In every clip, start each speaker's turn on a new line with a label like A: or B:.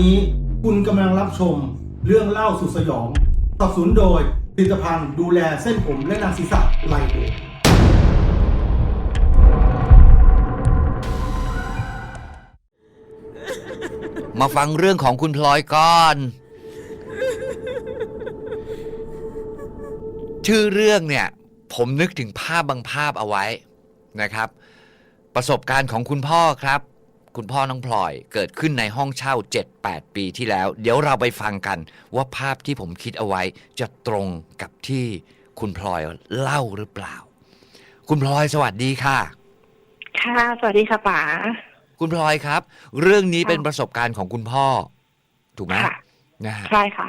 A: นี้คุณกำลังรับชมเรื่องเล่าสุดสยองสนับสนุนโดยผลิตภัณฑ์ดูแลเส้นผมและหนังศีรษะไลโอ
B: มาฟังเรื่องของคุณพลอยก่อน ชื่อเรื่องเนี่ย ผมนึกถึงภาพบางภาพเอาไว้นะครับ ประสบการณ์ของคุณพ่อครับ คุณพ่อน้องพลอยเกิดขึ้นในห้องเช่า 7-8 ปีที่แล้ว เดี๋ยวเราไปฟังกันว่าภาพที่ผมคิดเอาไว้จะตรงกับที่คุณพลอยเล่าหรือเปล่า คุณพลอยสวัสดีค่ะ
C: ค่ะ สวัสดีค่ะป๋า
B: คุณพลอยครับ เรื่องนี้
C: ค่ะ
B: เป็นประสบการณ์ของคุณพ่อ ถูกไหม
C: ค่ะ
B: นะฮะ
C: ใช่ค่ะ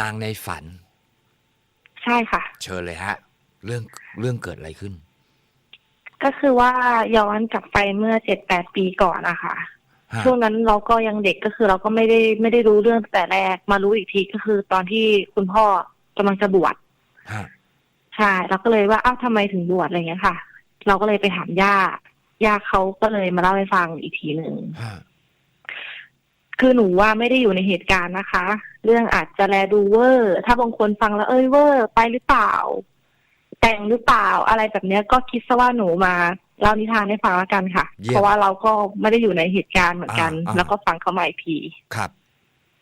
B: นางในฝัน
C: ใช่ค่ะ
B: เชิญเลยฮะ เรื่องเรื่องเกิดอะไรขึ้น
C: ก็คือว่าย้อนกลับไปเมื่อเจ็ดแปดปีก่อนนะคะ
B: ฮะ
C: ช่วงนั้นเราก็ยังเด็กก็คือเราก็ไม่ได้ไม่ได้รู้เรื่องตั้งแต่แรกมารู้อีกทีก็คือตอนที่คุณพ่อกำลังจะบวช
B: ฮะ
C: ใช่เราก็เลยว่าอ้าวทำไมถึงบวชอะไรเงี้ยค่ะ เราก็เลยไปถามย่าย่าเขาก็เลยมาเล่าให้ฟังอีกทีหนึ่ง
B: ฮะ
C: คือหนูว่าไม่ได้อยู่ในเหตุการณ์นะคะ เรื่องอาจจะแลดูเวอร์ ถ้าบางคนฟังแล้วเอ้ยเวอร์ ไปหรือเปล่า แต่งหรือเปล่าอะไรแบบเนี้ยก็คิดซะว่าหนูมาเล่านิทานให้ฟังแล้วกันค่ะเพราะว่าเราก็ไม่ได้อยู่ในเหตุการณ์เหมือนกันแล้วก็ฟังเขามาอีกที
B: ครับ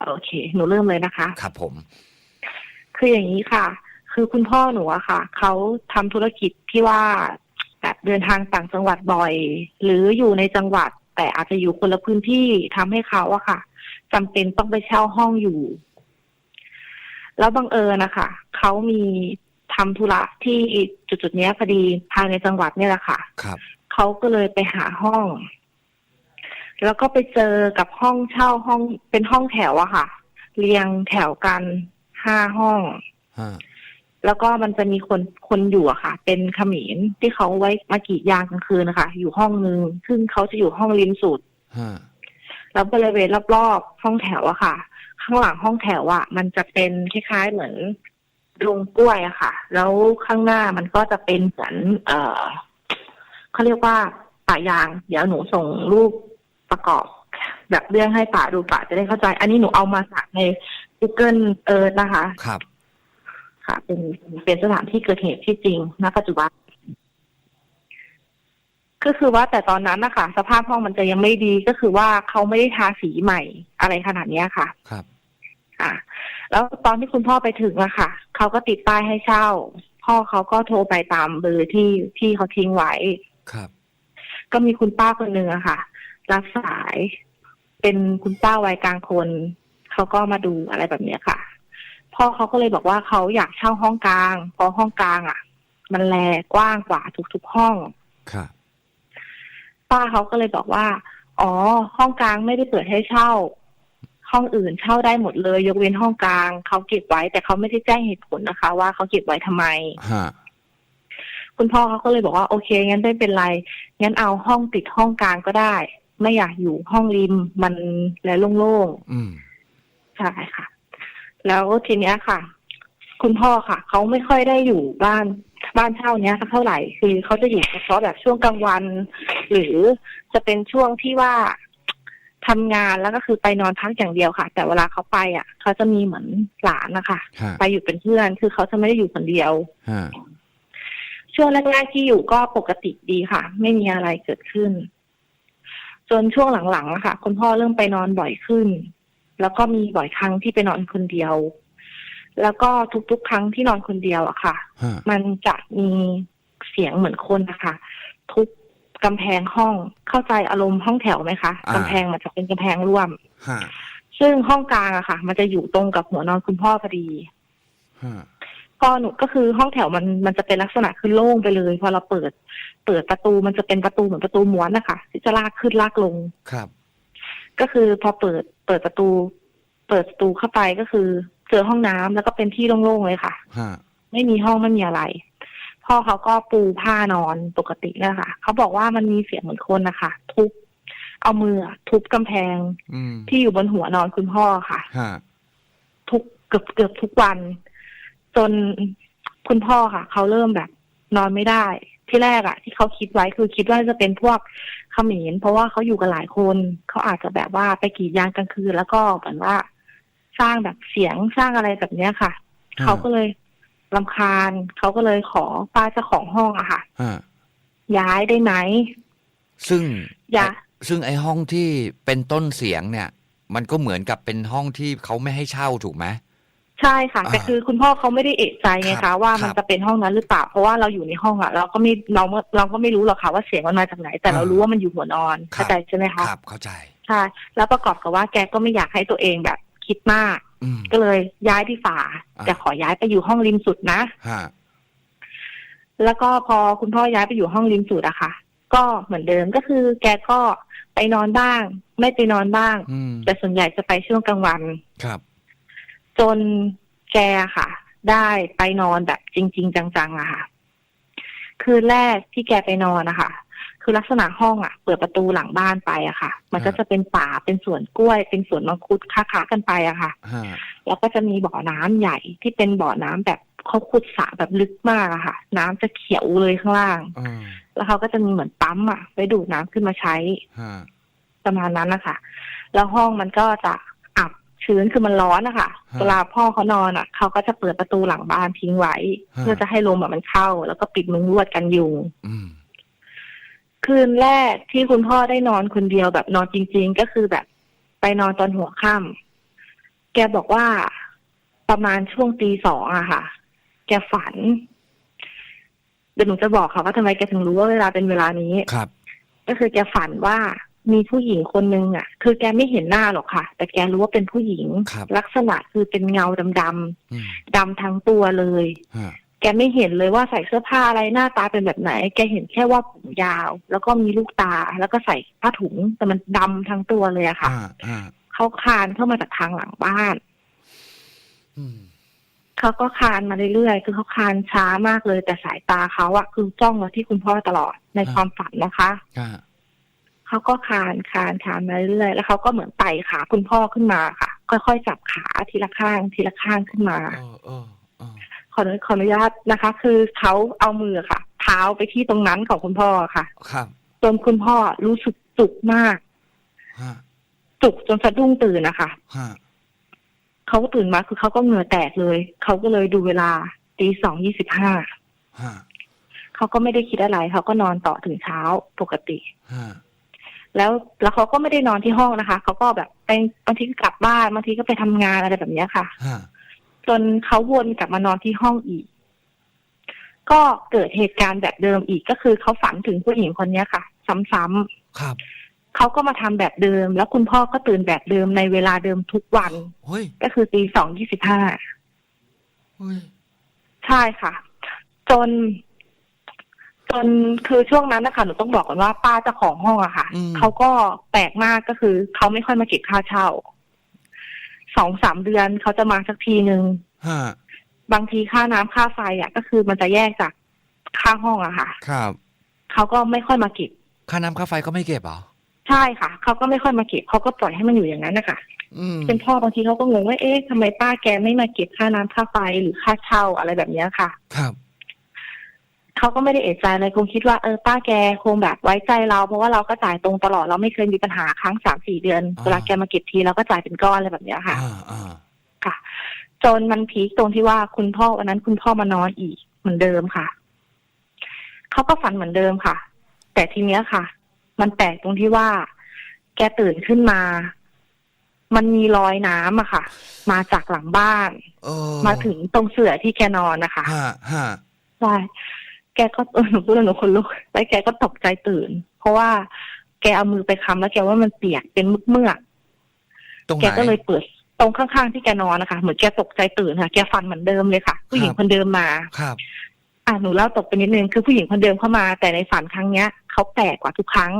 C: โอเค หนูเริ่มเลยนะคะ
B: ครับผม
C: คืออย่างนี้ค่ะ คือคุณพ่อหนูอะค่ะ เขาทำธุรกิจที่ว่าแบบเดินทางต่างจังหวัดบ่อย หรืออยู่ในจังหวัด แต่อาจจะอยู่คนละพื้นที่ทำให้เขาอะค่ะจำเป็นต้องไปเช่าห้องอยู่ แล้วบังเอิญนะคะเขามี ทำธุระที่จุดๆเนี้ยพอดีภายในจังหวัดเนี่ยแหละค่ะ
B: ครับ
C: เขาก็เลยไปหาห้อง แล้วก็ไปเจอกับห้องเช่าห้องเป็นห้องแถวอะค่ะ เรียงแถวกันห้าห้อง
B: ฮะ
C: แล้วก็มันจะมีคนคนอยู่อะค่ะ เป็นเขมรที่เขาไว้มากรีดยางกลางคืนนะคะ อยู่ห้องนึงซึ่งเขาจะอยู่ห้องริมสุด
B: ฮะ
C: แล้วบริเวณรอบๆห้องแถวอะค่ะ ข้างหลังห้องแถวอะมันจะเป็นคล้ายๆเหมือน โรงกล้วยอะค่ะ แล้วข้างหน้ามันก็จะเป็นเหมือนเออเขาเรียกว่าป่ายาง เดี๋ยวหนูส่งรูปประกอบ แบบเรื่องให้ป่าดูป่าจะได้เข้าใจ อันนี้หนูเอามาจากใน Google Earth นะคะ
B: ครับ
C: ค่ะ เป็นเป็นสถานที่เกิดเหตุที่จริงณปัจจุบันก็คือว่าแต่ตอนนั้นนะคะสภาพห้องมันจะยังไม่ดีก็คือว่าเขาไม่ได้ทาสีใหม่อะไรขนาดเนี้ยค่ะ
B: ครับ
C: ค่ะ แล้วตอนที่คุณพ่อไปถึงอะค่ะ เขาก็ติดป้ายให้เช่า พ่อเขาก็โทรไปตามเบอร์ที่ที่เขาทิ้งไว้
B: ครับ
C: ก็มีคุณป้าคนหนึ่งอะค่ะ รับสาย เป็นคุณป้าวัยกลางคน เขาก็มาดูอะไรแบบเนี้ยค่ะ พ่อเขาก็เลยบอกว่าเขาอยากเช่าห้องกลาง เพราะห้องกลางอะมันแลกว้างกว่าทุกๆห้อง
B: ครับ
C: ป้าเขาก็เลยบอกว่า อ๋อ ห้องกลางไม่ได้เปิดให้เช่า ห้องอื่นเช่าได้หมดเลย ยกเว้นห้องกลางเขาเก็บไว้ แต่เขาไม่ได้แจ้งเหตุผลนะคะ ว่าเขาเก็บไว้ทำไม
B: ฮะ
C: คุณพ่อเขาก็เลยบอกว่าโอเคงั้นไม่เป็นไรงั้นเอาห้องติดห้องกลางก็ได้ ไม่อยากอยู่ห้องริมมันและโล่ง
B: อืม
C: ๆใช่ค่ะ แล้วทีเนี้ยค่ะ คุณพ่อค่ะเขาไม่ค่อยได้อยู่บ้านบ้านเช่าเนี้ยสักเท่าไหร่ คือเขาจะอยู่เฉพาะแบบช่วงกลางวัน หรือจะเป็นช่วงที่ว่า ทำงานแล้วก็คือไปนอนพักอย่างเดียวค่ะ แต่เวลาเขาไปอะเขาจะมีเหมือนหลานนะคะ
B: ฮะ
C: ไปอยู่เป็นเพื่อนคือเขาจะไม่ได้อยู่คนเดียว
B: ฮะ
C: ช่วงแรกๆที่อยู่ก็ปกติดีค่ะ ไม่มีอะไรเกิดขึ้น จนช่วงหลังๆอะค่ะคุณพ่อเริ่มไปนอนบ่อยขึ้น แล้วก็มีบ่อยครั้งที่ไปนอนคนเดียว แล้วก็ทุกๆ ครั้งที่นอนคนเดียวอะค่ะ
B: ฮะ
C: มันจะมีเสียงเหมือนคนนะคะทุบ กำแพงห้องเข้าใจอารมณ์ห้องแถวไหมคะกำแพงมันจะเป็นกำแพงร่วม
B: ฮะ
C: ซึ่งห้องกลางอะค่ะ มันจะอยู่ตรงกับหัวนอนคุณพ่อพอดี
B: ฮะ
C: ก็หนูก็คือห้องแถวมันมันจะเป็นลักษณะคือโล่งไปเลย พอเราเปิด เปิดประตูมันจะเป็นประตูเหมือนประตูม้วนนะคะที่จะลากขึ้นลากลง
B: ครับ
C: ก็คือพอเปิดเปิดประตู เปิดประตูเข้าไปก็คือ เจอห้องน้ำแล้วก็เป็นที่โล่งๆเลยค่ะ
B: ฮะ
C: ไม่มีห้องไม่มีอะไร พ่อเขาก็ปูผ้านอนปกติเนี่ยค่ะ เขาบอกว่ามันมีเสียงเหมือนคนนะคะทุบเอามือทุบกำแพง
B: อืม
C: ที่อยู่บนหัวนอนคุณพ่อค่ะ
B: ฮะ
C: ทุกเกือบเกือบทุกวัน จนคุณพ่อค่ะ เขาเริ่มแบบ นอนไม่ได้ ที่แรกอะที่เขาคิดไว้คือคิดว่าจะเป็นพวกเขมรเพราะว่าเขาอยู่กันหลายคนเขาอาจจะแบบว่าไปกรีดยางกลางคืนแล้วก็เหมือนว่า สร้างแบบเสียงสร้างอะไรแบบเนี้ยค่ะ
B: ฮะ
C: เขาก็เลย ลำคาญเขาก็เลยขอป้าเจ้าของห้องอะค่ะ
B: ฮะ
C: ย้ายได้ไหม
B: ซึ่ง
C: อย่า
B: ไอ้ซึ่งไอ้ห้องที่เป็นต้นเสียงเนี่ย มันก็เหมือนกับเป็นห้องที่เขาไม่ให้เช่าถูกไหม
C: ใช่ค่ะแต่
B: อ่า
C: คือคุณพ่อเขาไม่ได้เอะใจไง
B: ครั
C: คะ
B: บ
C: ว่า
B: ครับ
C: มันจะเป็นห้องนั้นหรือเปล่า เพราะว่าเราอยู่ในห้องอะเราก็ไม่เราเราก็ไม่รู้หรอกค่ะว่าเสียงมันมาจากไหน แต่เรา
B: อ่า
C: รู้ว่ามันอยู่หัวนอน
B: ครับ
C: เข้าใจใช่ไหมคะ
B: ครับเข้าใจ
C: ใช่แล้วประกอบกับว่าแกก็ไม่อยากให้ตัวเองแบบคิดมาก
B: อืม
C: ก็เลยย้ายที่ฝา
B: อ่า
C: แต่ขอย้ายไปอยู่ห้องริมสุดนะ
B: ฮะ
C: แล้วก็พอคุณพ่อย้ายไปอยู่ห้องริมสุดอะค่ะ ก็เหมือนเดิมก็คือ แกก็ไปนอนบ้าง ไม่ไปนอนบ้าง
B: อืม
C: แต่ส่วนใหญ่จะไปช่วงกลางวัน
B: ครับ
C: จนแกค่ะ ได้ไปนอนแบบจริง ๆ จังๆอะค่ะ คืนแรกที่แกไปนอนนะคะ คือลักษณะห้องอะเปิดประตูหลังบ้านไปอะค่ะ มันก็
B: อ่า
C: จะเป็นป่าเป็นสวนกล้วย เป็นสวนมังคุดค้าๆกันไปอะค่ะ
B: ฮะ
C: แล้วก็จะมีบ่อน้ำใหญ่ที่เป็นบ่อน้ำแบบเขาขุดสระแบบลึกมากอะค่ะ น้ำจะเขียวเลยข้างล่าง
B: อืม
C: แล้วเขาก็จะมีเหมือนปั๊มอะไว้ดูดน้ำขึ้นมาใช้
B: ฮะ
C: ประมาณนั้นนะคะแล้วห้องมันก็จะอับชื้นคือมันร้อนนะคะ
B: ฮะ
C: เวลาพ่อเขานอนอะเขาก็จะเปิดประตูหลังบ้านทิ้งไว้
B: ฮะ
C: เพื่อจะให้ลมอะมันเข้า แล้วก็ปิดมุ้งลวดกันยุง
B: อืม
C: คืนแรกที่คุณพ่อได้นอนคนเดียวแบบนอนจริง ๆ ก็คือแบบไปนอนตอนหัวค่ำแกบอกว่าประมาณช่วงตีสองอะค่ะ แกฝันเดี๋ยวหนูจะบอกค่ะว่าทำไมแกถึงรู้ว่าเวลาเป็นเวลานี้
B: ครับ
C: ก็คือแกฝันว่ามีผู้หญิงคนนึงอะ คือแกไม่เห็นหน้าหรอกค่ะ แต่แกรู้ว่าเป็นผู้หญิง
B: ครับ
C: ลักษณะคือเป็นเงาดำ
B: อืม
C: ๆดำทั้งตัวเลย
B: ฮะ
C: แกไม่เห็นเลยว่าใส่เสื้อผ้าอะไรหน้าตาเป็นแบบไหน แกเห็นแค่ว่าผมยาว แล้วก็มีลูกตา แล้วก็ใส่ผ้าถุง แต่มันดำทั้งตัวเลยอะค่ะ
B: ฮะฮะ
C: เขาคลานเข้ามาจากทางหลังบ้าน
B: อืม
C: เขาก็คลานมาเรื่อยๆ คือเขาคลานช้ามากเลย แต่สายตาเขาอะคือจ้องมาที่คุณพ่อตลอดในความฝันนะคะ
B: ฮะ
C: เขาก็คลานคลานคลานมาเรื่อยๆ แล้วเขาก็เหมือนไต่ขาคุณพ่อขึ้นมาค่ะ ค่อยๆจับขาทีละข้าง ทีละข้างขึ้นมา
B: เออเออเออ
C: ขออนุขออนุญาตนะคะ คือเขาเอามือค่ะเท้าไปที่ตรงนั้นของคุณพ่อค่ะ
B: ครับ
C: จนคุณพ่อรู้สึกจุกมาก
B: ฮะ
C: จุกจนสะดุ้งตื่นนะคะ
B: ฮะ
C: เขาก็ตื่นมาคือเขาก็เหงื่อแตกเลย เขาก็เลยดูเวลาตีสองยี่สิบห้า
B: ฮะ
C: เขาก็ไม่ได้คิดอะไร เขาก็นอนต่อถึงเช้าปกติ
B: ฮะ
C: แล้วแล้วเขาก็ไม่ได้นอนที่ห้องนะคะ เขาก็แบบไปบางทีก็กลับบ้านบางทีก็ไปทำงานอะไรแบบเนี้ยค่ะ
B: ฮะ
C: จนเขาวนกลับมานอนที่ห้องอีก ก็เกิดเหตุการณ์แบบเดิมอีกก็คือเขาฝันถึงผู้หญิงคนเนี้ยค่ะ ซ้ำๆ
B: ครับ
C: เขาก็มาทำแบบเดิม แล้วคุณพ่อก็ตื่นแบบเดิมในเวลาเดิมทุกวัน
B: เฮ้ย
C: ก็คือตีสองยี่สิบห้า
B: เฮ้ย
C: ใช่ค่ะ จน จนคือช่วงนั้นนะคะหนูต้องบอกก่อนว่าป้าเจ้าของห้องอะค่ะ
B: อืม
C: เขาก็แปลกมากก็คือเขาไม่ค่อยมาเก็บค่าเช่า สองสามเดือนเขาจะมาสักทีหนึ่ง
B: ฮะ
C: บางทีค่าน้ำค่าไฟอะก็คือมันจะแยกจากค่าห้องอะค่ะ
B: ครับ
C: เขาก็ไม่ค่อยมาเก็บ
B: ค่าน้ำค่าไฟก็ไม่เก็บเหรอ
C: ใช่ค่ะ เขาก็ไม่ค่อยมาเก็บเขาก็ปล่อยให้มันอยู่อย่างนั้นนะคะ
B: อืม
C: เป็นพ่อบางทีเขาก็งงว่าเอ๊ะทำไมป้าแกไม่มาเก็บค่าน้ำค่าไฟหรือค่าเช่าอะไรแบบเนี้ยค่ะ
B: ครับ
C: เขาก็ไม่ได้เอะใจอะไรคงคิดว่าเออป้าแกคงแบบไว้ใจเรา เพราะว่าเราก็จ่ายตรงตลอดเราไม่เคยมีปัญหาครั้งสามสี่เดือน
B: อ่า
C: เวลาแกมาเก็บทีเราก็จ่ายเป็นก้อนอะไรแบบเนี้ยค่ะ
B: อ่าอ่า
C: ค่ะ จนมันพีคตรงที่ว่าคุณพ่อวันนั้นคุณพ่อมานอนอีกเหมือนเดิมค่ะเขาก็ฝันเหมือนเดิมค่ะ แต่ทีเนี้ยค่ะ มันแปลกตรงที่ว่า แกตื่นขึ้นมา มันมีรอยน้ำอะค่ะ มาจากหลังบ้าน
B: เออ
C: มาถึงตรงเสื่อที่แกนอนนะคะ
B: ฮะฮะ
C: ใช่แกก็เออหนูพูดแล้วหนูคนลุกแล้วแกก็ตกใจตื่น เพราะว่าแกเอามือไปค้ำแล้วแกว่ามันเปียกเป็นมึกเมือก
B: ตรงไห
C: แก
B: น
C: ก็เลยเปิดตรงข้างๆที่แกนอนนะคะ เหมือนแกตกใจตื่นค่ะ แกฟันเหมือนเดิมเลยค่ะ ผู้หญิง
B: ครับ
C: คนเดิมมา
B: ครับ
C: อะหนูเล่าตกไปนิดนึงคือผู้หญิงคนเดิมเข้ามา แต่ในฝันครั้งเนี้ยเขาแปลกกว่าทุกครั้ง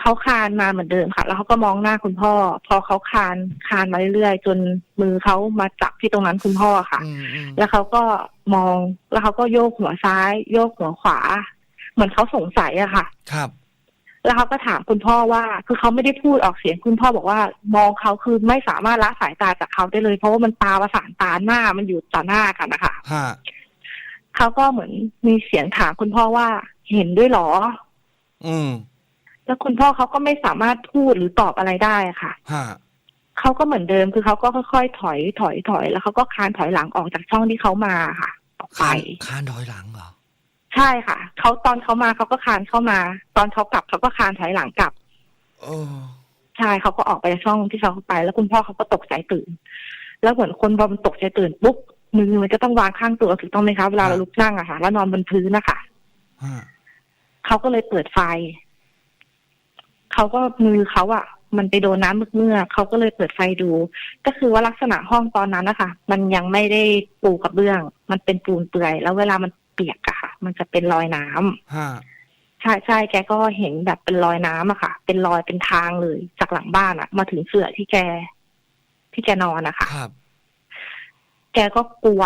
C: เขาคลานมาเหมือนเดิมค่ะ แล้วเขาก็มองหน้าคุณพ่อ พอเขาคลานคลานมาเรื่อยๆจนมือเขามาจับที่ตรงนั้นคุณพ่อค่ะ
B: อืมอืม
C: แล้วเขาก็มองแล้วเขาก็โยกหัวซ้าย โยกหัวขวา เหมือนเขาสงสัยอะค่ะ
B: ครับ
C: แล้วเขาก็ถามคุณพ่อว่า คือเขาไม่ได้พูดออกเสียงคุณพ่อบอกว่า มองเขาคือไม่สามารถละสายตาจากเขาได้เลย เพราะว่ามันตาประสานตาหน้ามันอยู่ต่อหน้ากันนะคะ
B: ฮะ
C: เขาก็เหมือนมีเสียงถามคุณพ่อว่าเห็นด้วยเหรอ
B: อืม
C: แล้วคุณพ่อเขาก็ไม่สามารถพูดหรือตอบอะไรได้อะค่ะ
B: ฮะ
C: เขาก็เหมือนเดิมคือเขาก็ค่อยๆถอยถอยถอยแล้วเขาก็คลานถอยหลังออกจากช่องที่เขามาค่ะออกไป
B: คานคานถอยหลังเหรอ
C: ใช่ค่ะเขาตอนเขามาเขาก็คลานเข้ามา ตอนเขากลับเขาก็คลานถอยหลังกลับ
B: โอ้
C: ใช่เขาก็ออกไปจากช่องที่เขาไป แล้วคุณพ่อเขาก็ตกใจตื่น แล้วเหมือนคนพอมันตกใจตื่นปุ๊บมือมันก็ต้องวางข้างตัวถูกต้องไหมคะเวลาเราลุกนั่งอะค่ะ แล้วนอนบนพื้นนะคะ
B: ฮะ
C: เขาก็เลยเปิดไฟ เขาก็มือเขาอะมันไปโดนน้ำเมื่อกๆเขาก็เลยเปิดไฟดู ก็คือว่าลักษณะห้องตอนนั้นนะคะมันยังไม่ได้ปูกระเบื้อง มันเป็นปูนเปื่อย แล้วเวลามันเปียกอะค่ะ มันจะเป็นรอยน้ำ
B: ฮะ
C: ใช่ใช่แกก็เห็นแบบเป็นรอยน้ำอะค่ะ เป็นรอยเป็นทางเลย จากหลังบ้านอะมาถึงเสื่อที่แก ที่แกนอนนะคะ
B: ครับ
C: แกก็กลัว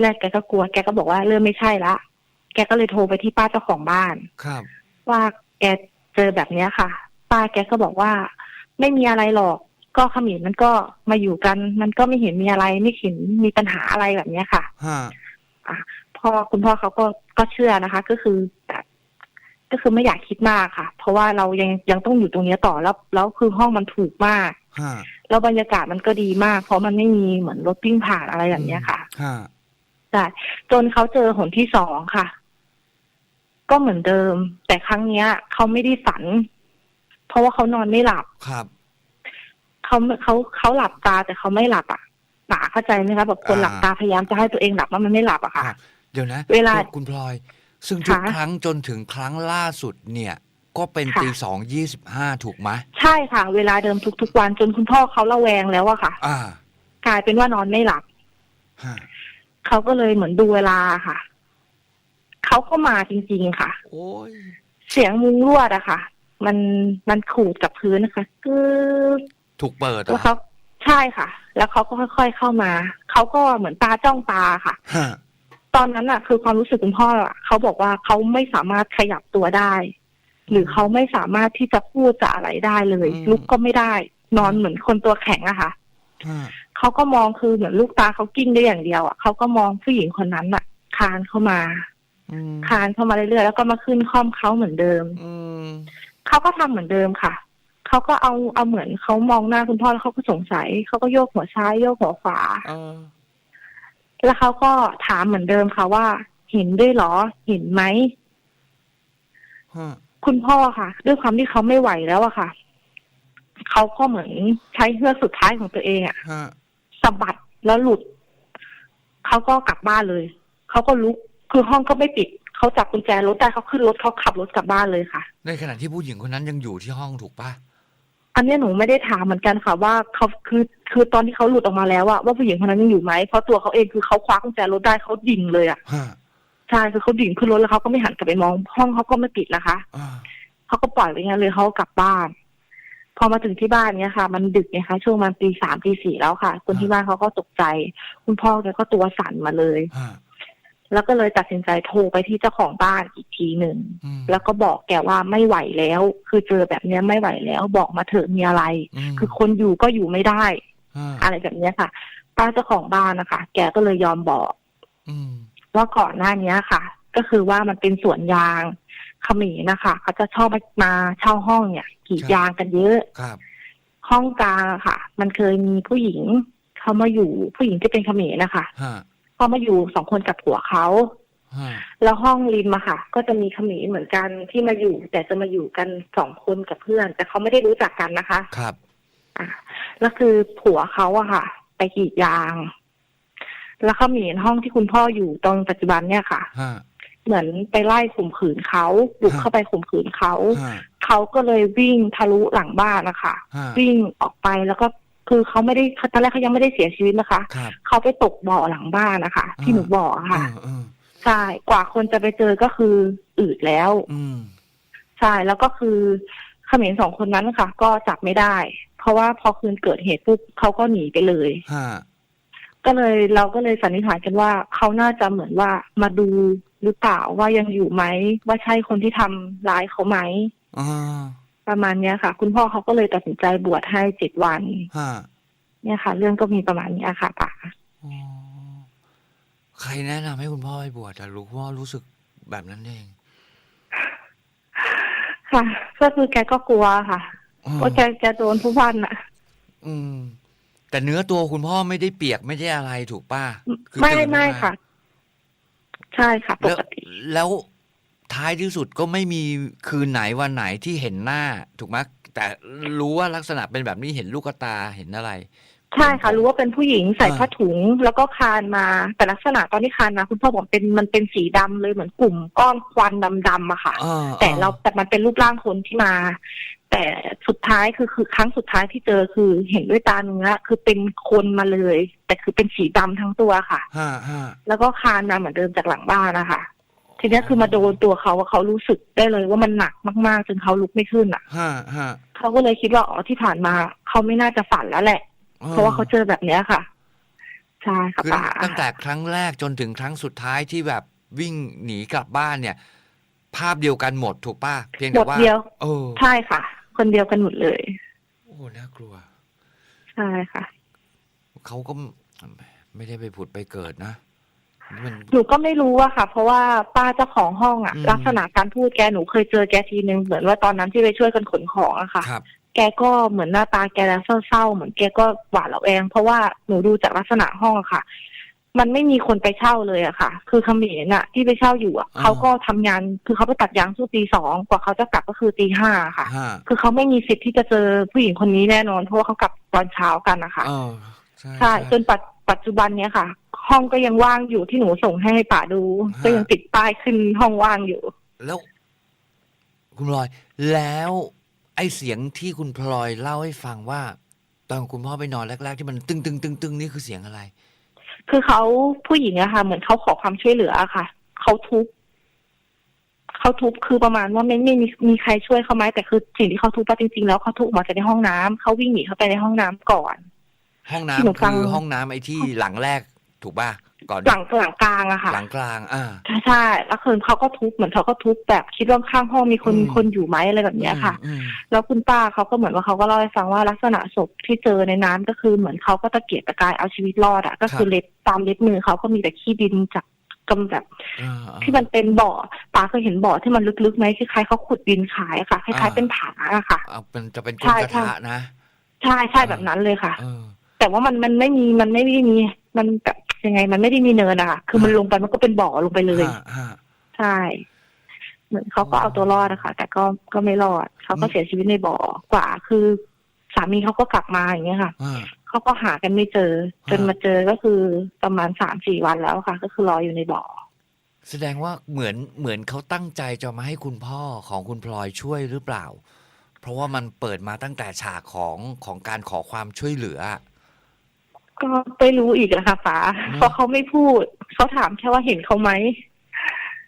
C: แรกแกก็กลัว แกก็บอกว่าเริ่มไม่ใช่ละแกก็เลยโทรไปที่ป้าเจ้าของบ้าน
B: ครับ
C: ว่าแกเจอแบบเนี้ยค่ะ ป้าแกก็บอกว่า ไม่มีอะไรหรอก ก็เขมิ้นมันก็มาอยู่กัน มันก็ไม่เห็นมีอะไรไม่เห็นมีปัญหาอะไรแบบเนี้ยค่ะ
B: ฮะ
C: พ่อคุณพ่อเขาก็ก็เชื่อนะคะ ก็คือแบบก็คือไม่อยากคิดมากค่ะ เพราะว่าเรายังยังต้องอยู่ตรงเนี้ยต่อแล้วแล้วคือห้องมันถูกมาก
B: ฮะ
C: แล้วบรรยากาศมันก็ดีมาก เพราะมันไม่มีเหมือนรถวิ่งผ่านอะไรแบบเนี้ยค่ะ
B: ฮะ
C: ใช่จนเขาเจอหนที่สองค่ะ ก็เหมือนเดิม แต่ครั้งเนี้ย เขาไม่ได้ฝัน เพราะว่าเขานอนไม่หลับ
B: ครับ
C: เขาเขาเขาหลับตาแต่เขาไม่หลับอะป๋าเข้าใจไหมคะแบบคน
B: อ่า
C: หลับตาพยายามจะให้ตัวเองหลับแล้วมันไม่หลับอะ
B: ค
C: ค่ะ
B: รับเดี๋ยวนะ
C: เวลา
B: คุณคุณพลอย ซึ่งทุก
C: ค่ะ
B: ครั้งจนถึงครั้งล่าสุดเนี่ย ก็เป็น
C: ค่ะ
B: ตีสองยี่สิบห้าถูกไหม
C: ใช่ค่ะ เวลาเดิมทุกๆวันจนคุณพ่อเขาระแวงแล้วอะค่ะ
B: อ่า
C: กลายเป็นว่านอนไม่หลับ
B: ฮะ
C: เขาก็เลยเหมือนดูเวลาค่ะ เขาก็มาจริงๆค่ะ
B: โอ้ย
C: เสียงมุงลวดอะค่ะ มันมันขูดกับพื้นนะคะกึ๊บ
B: ถูกเปิดเหร
C: แล้ว
B: อ
C: เขาใช่ค่ะ แล้วเขาก็ค่อย ๆเข้ามาเขาก็เหมือนตาจ้องตาค่ะ
B: ฮะ
C: ตอนนั้นอะคือความรู้สึกคุณพ่ออะเขาบอกว่าเขาไม่สามารถขยับตัวได้ หรือเขาไม่สามารถที่จะพูดจะอะไรได้เลย ลุกก็ไม่ได้ นอนเหมือนคนตัวแข็งอะค่ะ
B: ฮะ
C: เขาก็มองคือเหมือนลูกตาเขากิ้งได้อย่างเดียวอะเขาก็มองผู้หญิงคนนั้นอะคลานเข้ามา
B: อืม
C: คลานเข้ามาเรื่อยๆแล้วก็มาขึ้นคล่อมเขาเหมือนเดิม
B: อืม
C: เขาก็ทำเหมือนเดิมค่ะเขาก็เอาเอาเหมือนเขามองหน้าคุณพ่อแล้วเขาก็สงสัยเขาก็โยกหัวซ้ายโยกหัวขวา
B: เออ
C: แล้วเขาก็ถามเหมือนเดิมค่ะว่า เห็นด้วยเหรอ เห็นไหม
B: ฮะ
C: คุณพ่อค่ะ ด้วยความที่เขาไม่ไหวแล้วอะค่ะเขาก็เหมือนใช้เฮือกสุดท้ายของตัวเองอะ
B: ฮะ
C: สะบัดแล้วหลุดเขาก็กลับบ้านเลยเขาก็ลุกคือห้องก็ไม่ปิด เขาจับกุญแจรถได้เขาขึ้นรถเขาขับรถกลับบ้านเลยค่ะ
B: ในขณะที่ผู้หญิงคนนั้นยังอยู่ที่ห้องถูกปะ
C: อันเนี้ยหนูไม่ได้ถามเหมือนกันค่ะ ว่าเขาคือคือตอนที่เขาหลุดออกมาแล้วอะว่าผู้หญิงคนนั้นยังอยู่ไหมเพราะตัวเขาเองคือเขาคว้ากุญแจรถได้เขาดิ่งเลยอะ
B: ฮะ
C: ใช่คือเขาดิ่งขึ้นรถแล้วเขาก็ไม่หันกลับไปมองห้องเขาก็ไม่ปิดนะคะ
B: อ่า
C: เขาก็ปล่อยไว้งั้นเลยเขาก็กลับบ้าน พอมาถึงที่บ้านเนี้ยค่ะ มันดึกไงคะช่วงมันตีสามตีสี่แล้วค่ะ คนที่บ้านเขาก็ตกใจ คุณพ่อแกก็ตัวสั่นมาเลย
B: ฮะ
C: แล้วก็เลยตัดสินใจโทรไปที่เจ้าของบ้านอีกทีหนึ่ง
B: อืม
C: แล้วก็บอกแกว่าไม่ไหวแล้ว คือเจอแบบเนี้ยไม่ไหวแล้วบอกมาเถอะมีอะไร
B: ม
C: คือคนอยู่ก็อยู่ไม่ได้
B: ฮะ
C: อะไรแบบเนี้ยค่ะ ป้าเจ้าของบ้านนะคะ แกก็เลยยอมบอก
B: อืม
C: ว่าก่อนหน้านี้ค่ะ ก็คือว่ามันเป็นสวนยางเขมรนะคะเขาจะชอบมาเช่าห้องเนี่ยกรีดยางกันเยอะ
B: ครับ
C: ห้องกลางอะค่ะ มันเคยมีผู้หญิงเขามาอยู่ผู้หญิงที่เป็นเขมรนะคะ
B: ฮะ
C: เขามาอยู่สองคนกับผัวเขา
B: ฮะ
C: แล้วห้องริมอะค่ะ ก็จะมีเขมรเหมือนกันที่มาอยู่ แต่จะมาอยู่กันสองคนกับเพื่อน แต่เขาไม่ได้รู้จักกันนะคะ
B: ครับ
C: อะแล้วคือผัวเขาอะค่ะ ไปกรีดยาง แล้วเขามีห้องที่คุณพ่ออยู่ตรงปัจจุบันเนี่ยค่ะ
B: ฮะ
C: เหมือนไปไล่ข่มขืนเขาบุก
B: ฮะ
C: เข้าไปข่มขืนเขา
B: ฮะ
C: เขาก็เลยวิ่งทะลุหลังบ้านนะคะ
B: ฮะ
C: วิ่งออกไปแล้วก็ คือเขาไม่ได้ตอนแรกเขายังไม่ได้เสียชีวิตนะคะ
B: ครับ
C: เขาไปตกบ่อหลังบ้านนะคะ ที่หนูบอกอะค่ะ
B: อืมอืม
C: ใช่กว่าคนจะไปเจอก็คืออืดแล้ว
B: อืม
C: ใช่แล้วก็คือเขมรสองคนนั้นค่ะ ก็จับไม่ได้ เพราะว่าพอคืนเกิดเหตุปุ๊บเขาก็หนีไปเลย
B: ฮะ
C: ก็เลยเราก็เลยสันนิษฐานกันว่าเขาน่าจะเหมือนว่ามาดูหรือเปล่าว่ายังอยู่ไหม ว่าใช่คนที่ทำร้ายเขาไหม
B: อ่า
C: ประมาณเนี้ยค่ะ คุณพ่อเขาก็เลยตัดสินใจบวชให้เจ็ดวัน
B: ฮะ
C: เนี่ยค่ะ เรื่องก็มีประมาณเนี้ยค่ะป่า
B: อ๋อใครแนะนำให้คุณพ่อไปบวชแต่รู้ว่ารู้สึกแบบนั้นเอง
C: ค่ะ ก็คือแกก็กลัวค่ะ
B: อืม
C: ว่าแกแกโดนทุกวันอะ
B: อืม แต่เนื้อตัวคุณพ่อไม่ได้เปียกไม่ได้อะไรถูกป่ะคือ
C: ไม่
B: ตื่นขึ้น
C: ไม่
B: มา
C: ค่ะ ใช่ค่ะป
B: แล้ว
C: กติ
B: แล้ว ท้ายที่สุดก็ไม่มีคืนไหนวันไหนที่เห็นหน้าถูกไหมแต่รู้ว่าลักษณะเป็นแบบนี้เห็นลูกตาเห็นอะไร
C: ใช่ค่ะ รู้ว่าเป็นผู้หญิงใส่
B: อ่า
C: ผ้าถุงแล้วก็คลานมาแต่ลักษณะตอนที่คลานมาคุณพ่อบอกเป็นมันเป็นสีดำเลยเหมือนกลุ่มก้อนควันดำๆอะค่ะ
B: อ่า
C: แต่เราแต่มันเป็นรูปร่างคนที่มา แต่สุดท้ายคือคือครั้งสุดท้ายที่เจอคือเห็นด้วยตาเนื้อคือเป็นคนมาเลย แต่คือเป็นสีดำทั้งตัวค่ะ
B: ห้าห้า
C: แล้วก็คลานมาเหมือนเดิมจากหลังบ้านนะคะ ทีเนี้ยคือมาโดนตัวเขาเขารู้สึกได้เลยว่ามันหนักมากๆจนเขาลุกไม่ขึ้นอะ
B: ห้าห้า
C: เขาก็เลยคิดว่าอ๋อที่ผ่านมาเขาไม่น่าจะฝันแล้วแหละ เพราะว่าเขาเจอแบบเนี้ยค่ะใช่ค่ะ
B: คือ
C: ป๋า
B: ตั้งแต่ครั้งแรกจนถึงครั้งสุดท้ายที่แบบวิ่งหนีกลับบ้านเนี่ย ภาพเดียวกันหมดถูกป่ะเพียง
C: หม
B: แต่
C: ด
B: ว่า
C: เดียว
B: โอ้
C: ใช่ค่ะ คนเดียวกันหมดเลย
B: โอ้น่ากลัว
C: ใช่ค่ะ
B: เขาก็ไม่ได้ไปผุดไปเกิดนะมัน
C: หนูก็ไม่รู้อะค่ะ เพราะว่าป้าเจ้าของห้องอะ
B: อืม
C: ลักษณะการพูดแกหนูเคยเจอแกทีนึงเหมือนว่าตอนนั้นที่ไปช่วยกันขนของอะค่ะ
B: ครับ
C: แกก็เหมือนหน้าตาแกแล้วเศร้าๆเหมือนแกก็หวาดระแวง เพราะว่าหนูดูจากลักษณะห้องอะค่ะ มันไม่มีคนไปเช่าเลยอะค่ะ คือเขมรอะที่ไปเช่าอยู่อะ
B: อ่า
C: เขาก็ทำงานคือเขาไปตัดยางช่วงตีสองกว่าเขาจะกลับก็คือตีห้าค่ะ
B: ห้า
C: คือเขาไม่มีสิทธิ์ที่จะเจอผู้หญิงคนนี้แน่นอน เพราะว่าเขากลับตอนเช้ากันนะคะ
B: เออใช่
C: ใช่จนปัจ ปัจจุบันเนี้ยค่ะ ห้องก็ยังว่างอยู่ที่หนูส่งให้ป่าดูก็ยังติดป้ายขึ้นห้องว่างอยู่
B: แล้ว คุณพลอย แล้วไอ้เสียงที่คุณพลอยเล่าให้ฟังว่า ตอนคุณพ่อไปนอนแรก ๆ ที่มันตึงตึงตึงตึงนี่คือเสียงอะไร
C: คือเขาผู้หญิงอะค่ะ เหมือนเขาขอความช่วยเหลืออะค่ะ เขาทุบเขาทุบคือประมาณว่าไม่ไม่มีมีใครช่วยเขาไหมแต่คือสิ่งที่เขาทุบไปจริงๆแล้วเขาทุบออกมาจากในห้องน้ำเขาวิ่งหนีเข้าไปในห้องน้ำก่อน
B: ห้อง
C: ที่หนู
B: น้ำ
C: ฟัง
B: คือห้องน้ำไอ้ที่หลังแรกถูกป่ะก่อน
C: หลังหลังกลางอะค่ะ
B: หลังกลางอ่า
C: ใช่ใช่แล้วคือเขาก็ทุบเหมือนเขาก็ทุบแบบคิดว่าข้างห้องมีคน
B: อืม
C: คนอยู่ไหมอะไรแบบเนี้ยค่ะ
B: อืม
C: แล้วคุณป้าเขาก็เหมือนว่าเขาก็เล่าให้ฟังว่าลักษณะศพที่เจอในน้ำก็คือเหมือนเขาก็ตะเกียกตะกายเอาชีวิตรอดอะก็คือเล็บตามเล็บมือเขาก็มีแต่ขี้ดินจากกำแบบ
B: อ่าอ่า
C: ที่มันเป็นบ่อป้าเคยเห็นบ่อที่มันลึกๆไหมคล้ายๆเขาขุดดินขายอะค่ะคล้าย
B: อ่า
C: ๆเป็นผาอะค่ะ
B: เอาเป็นจะเป็น
C: ใช่
B: ก้นกระ
C: ใช่
B: ทะนะ
C: ใช่ใช่แบบนั้นเลยค่ะ
B: เออ
C: แต่ว่ามันมันไม่มีมันไม่ได้มีมันแบบยังไง มันไม่ได้มีเนินอะค่ะคือมันลงไปมันก็เป็นบ่อลงไปเลย
B: ฮะฮะ
C: ใช่เหมือนเขาก็เอาตัวรอดนะคะแต่ก็ก็ไม่รอดเขาก็
B: อืม
C: เสียชีวิตในบ่อกว่าคือ สามีเขาก็กลับมาอย่างเงี้ยค่ะ
B: อ่า
C: เขาก็หากันไม่เจอ
B: ฮะ
C: จนมาเจอก็คือประมาณสามสี่วันแล้วค่ะ ก็คือรออยู่ในบ่อ
B: แสดงว่าเหมือนเหมือนเขาตั้งใจจะมาให้คุณพ่อของคุณพลอยช่วยหรือเปล่า เพราะว่ามันเปิดมาตั้งแต่ฉากของของการขอความช่วยเหลือ
C: ก็ไม่รู้อีกนะคะป๋า
B: เนอะ
C: เพราะเขาไม่พูด เขาถามแค่ว่าเห็นเขาไหม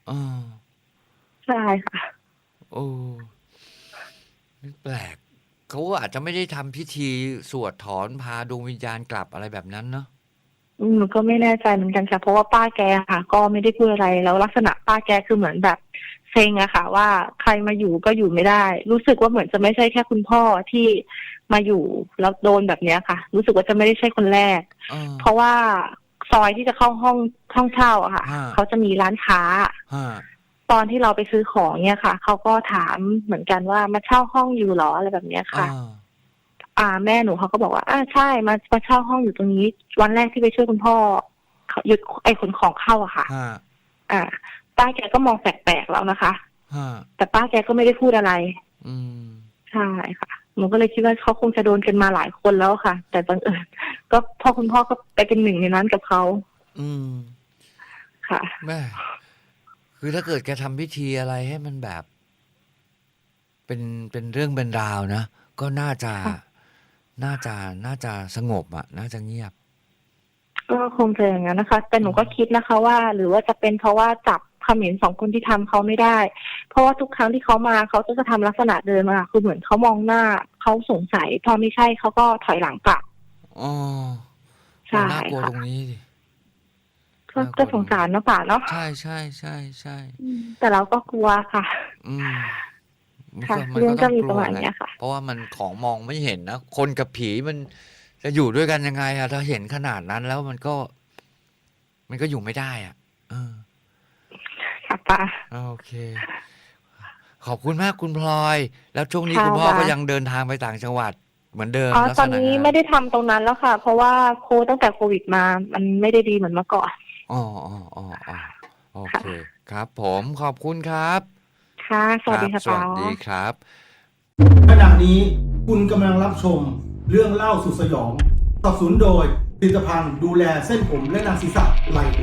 B: เออ
C: ใช่ค่ะ
B: โอ้นี่แปลก เขาอาจจะไม่ได้ทำพิธีสวดถอนพาดวงวิญญาณกลับอะไรแบบนั้นเนาะ
C: อืมก็ไม่แน่ใจเหมือนกันค่ะ เพราะว่าป้าแกค่ะ ก็ไม่ได้พูดอะไรแล้วลักษณะป้าแกคือเหมือนแบบ เซ็งอะค่ะ ว่าใครมาอยู่ก็อยู่ไม่ได้ รู้สึกว่าเหมือนจะไม่ใช่แค่คุณพ่อที่มาอยู่แล้วโดนแบบเนี้ยค่ะ รู้สึกว่าจะไม่ได้ใช่คนแรก
B: เออ
C: เพราะว่าซอยที่จะเข้าห้องห้องเช่าอะค่ะ
B: ฮะ
C: เขาจะมีร้านค้า
B: ฮะ
C: ตอนที่เราไปซื้อของเนี่ยค่ะเขาก็ถามเหมือนกันว่ามาเช่าห้องอยู่เหรออะไรแบบเนี้ยค่ะ
B: อ่า
C: อ่าแม่หนูเขาก็บอกว่าอ่าใช่มามาเช่าห้องอยู่ตรงนี้ วันแรกที่ไปช่วยคุณพ่อเขาหยุดไอ้ขนของเข้าอะค่ะ
B: ฮะ
C: อ่า ป้าแกก็มองแปลกๆแล้วนะคะ
B: ฮะ
C: แต่ป้าแกก็ไม่ได้พูดอะไร
B: อืม
C: ใช่ค่ะหนูก็เลยคิดว่าเขาคงจะโดนกันมาหลายคนแล้วค่ะ แต่บังเอิญก็พ่อคุณพ่อก็ไปเป็นหนึ่งในนั้นกับเขา
B: อืม
C: ค่ะ
B: แม่คือถ้าเกิดแกทำพิธีอะไรให้มันแบบ เป็นเป็นเรื่องเป็นราวนะก็น่าจะ
C: ค่ะ
B: น่าจะน่าจะสงบอะ น่าจะเงียบ
C: ก็คงจะอย่างนั้นนะคะ แต่หนูก็คิดนะคะ ว่า หรือว่าจะเป็นเพราะว่าจับ เขมรสองคนที่ทำเขาไม่ได้ เพราะว่าทุกครั้งที่เขามาเขาก็จะทำลักษณะเดินมาคือเหมือนเขามองหน้าเขาสงสัย พอไม่ใช่เขาก็ถอยหลังกลับ
B: อ๋อ
C: ใช่
B: น่ากลัว
C: ค่ะ
B: ตรงนี้ดิ
C: ก็ก็สงสารเนาะป่าเนาะ
B: ใช่ใช่ใช่ใช่
C: แต่เราก็กลัวค่ะ
B: อืมมัน
C: ค่ะ
B: ก็มัน
C: เรื่อง
B: ก็
C: ก็
B: ต้อง
C: มี
B: ก
C: ป
B: ลั
C: ระ
B: ว
C: มาณ
B: แห
C: เนี้
B: ละ
C: ยค่ะ
B: เพราะว่ามันของมองไม่เห็นนะคนกับผีมันจะอยู่ด้วยกันยังไงอะถ้าเห็นขนาดนั้นแล้วมันก็ มันก็อยู่ไม่ได้ อะ เออ
C: ค่ะ ป้า
B: โอเค ขอบคุณมากคุณพลอย แล้วช่วงนี้
C: ค่ะ
B: คุณพ่อก็
C: ค่ะ
B: ยังเดินทางไปต่างจังหวัดเหมือนเดิม
C: อ๋อ
B: ลัก
C: ต
B: ษ
C: อน
B: ณะ
C: นี้
B: งาน
C: ไม่ได้ทำตรงนั้นแล้วค่ะ เพราะว่าโควิดตั้งแต่โควิดมา มันไม่ได้ดีเหมือนเมื่อก่อน
B: อ๋ออ๋ออ๋ออ๋อโอเค ครับ ผมขอบคุณครับ
C: ค่ะ สวัสดี
B: ครั
C: ค่ะ
B: บส
C: ป้า
B: วัสดีครับ
A: ขณะนี้คุณกำลังรับชมเรื่องเล่าสุดสยองสนับสนุนโดยผลิตภัณฑ์ดูแลเส้นผมและหนังศีรษะไลโอ